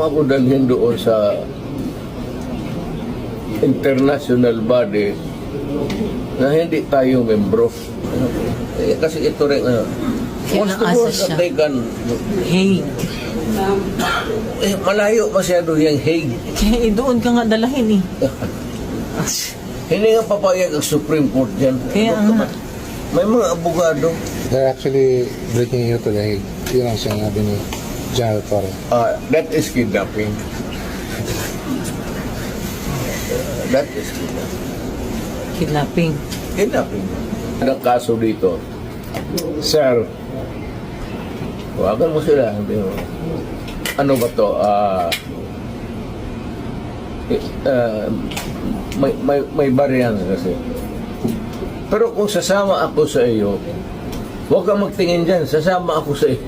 mo ako dalhin doon sa international body na hindi tayo membro. Eh, kasi ito rin, ano, once the Kailangan doors siya. are taken, Hey, eh, malayo masyado yung Hague. kaya eh, doon ka nga dalahin eh. Hindi nga papayag ang Supreme Court dyan. Kaya Ano nga. May mga abogado. They're actually breaking you to the Hague. Yun ang sinabi ni General Torre. Ah, that is kidnapping. that is kidnapping. Kidnapping. Kidnapping. Ang kaso dito, Sir, huwagan mo sila. Hindi mo. Ano ba to? Ah, eh, ah, may, may, may variant kasi. Pero kung sasama ako sa iyo, huwag kang magtingin dyan. Sasama ako sa iyo.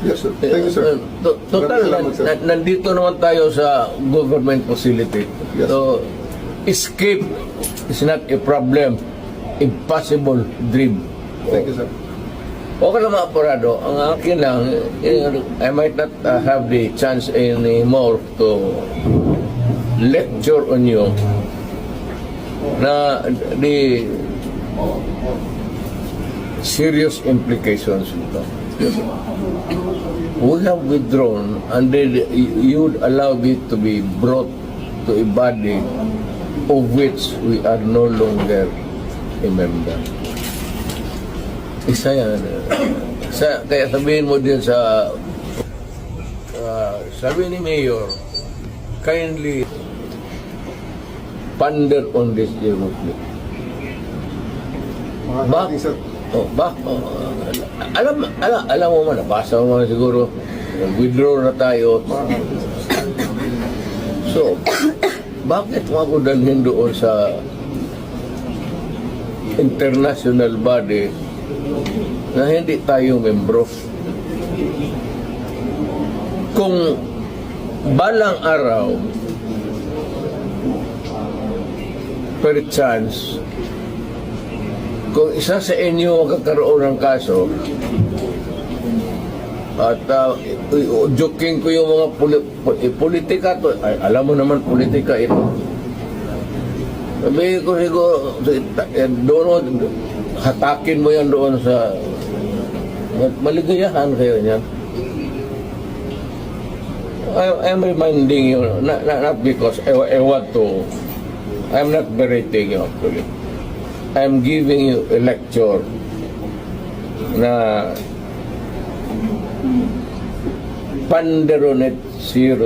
Yes, sir. Thank you, sir. To- Total, Maraming salamat, sir. na- nandito naman tayo sa government facility. Yes. So, escape is not a problem. Impossible dream. Thank you, sir. Okay lang mga apurado. Ang akin lang, eh, I might not uh, have the chance anymore to lecture on you na the serious implications nito. We have withdrawn and then you would allow it to be brought to a body of which we are no longer a member. Isa yan. Sa, kaya sabihin mo din sa uh, sabi ni Mayor, kindly ponder on this. Mga Ba? Oh, ba? Oh, alam, alam, alam mo man, nabasa mo man siguro, withdraw na tayo. So, bakit mo ako dalhin doon sa international body na hindi tayo membro? Kung balang araw, per chance, kung isa sa inyo magkakaroon ng kaso, at uh, joking ko yung mga poli- po- eh, politika to, ay, alam mo naman politika ito. Sabi ko siguro, eh, doon, hatakin mo yan doon sa maligayahan kayo niyan. I, I'm reminding you, not, not, not because I, I want to, I'm not berating you actually. I'm giving you a lecture na Panderonet Zero